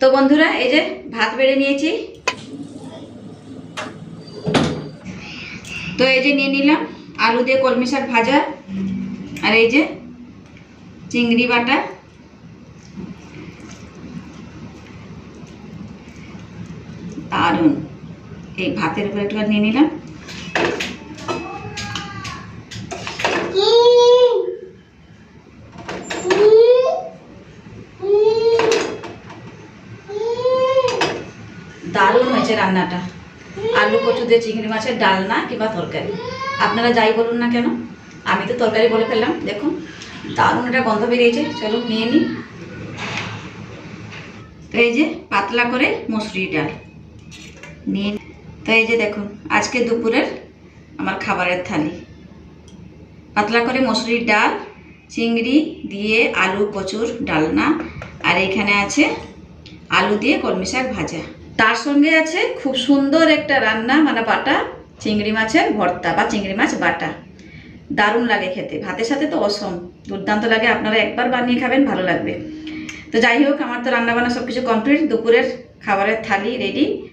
তো বন্ধুরা, এই যে ভাত বেড়ে নিয়েছি। তো এই যে নিয়ে নিলাম আলু দিয়ে কলমি শাক ভাজা আর এই যে চিংড়ি বাটা। দারুণ। এই ভাতের উপরে একটু নিয়ে নিলাম। দারুণ হয়েছে রান্নাটা। আলু, কচু দিয়ে চিংড়ি মাছের ডালনা কিংবা তরকারি। আপনারা যাই বলুন না কেন, আমি তো তরকারি বলে ফেললাম, দেখুন। দারুণ একটা গন্ধ বেরিয়েছে চলো নিয়ে নিই। তো এই যে পাতলা করে মুসুরি ডাল। নিয়ে তো এই যে দেখুন, আজকে দুপুরের আমার খাবারের থালি। পাতলা করে মসুরির ডাল, চিংড়ি দিয়ে আলু, কচুর ডালনা, আর এখানে আছে আলু দিয়ে কলমি শাক ভাজা। তার সঙ্গে আছে খুব সুন্দর একটা রান্না মানে বাটা, চিংড়ি মাছের ভর্তা বা চিংড়ি মাছ বাটা। দারুণ লাগে খেতে। ভাতের সাথে তো অসম। দুর্দান্ত লাগে। আপনারা একবার বানিয়ে খাবেন, ভালো লাগবে। তো যাই হোক, আমার তো রান্নাবান্না সব কিছু কমপ্লিট দুপুরের খাবারের থালি রেডি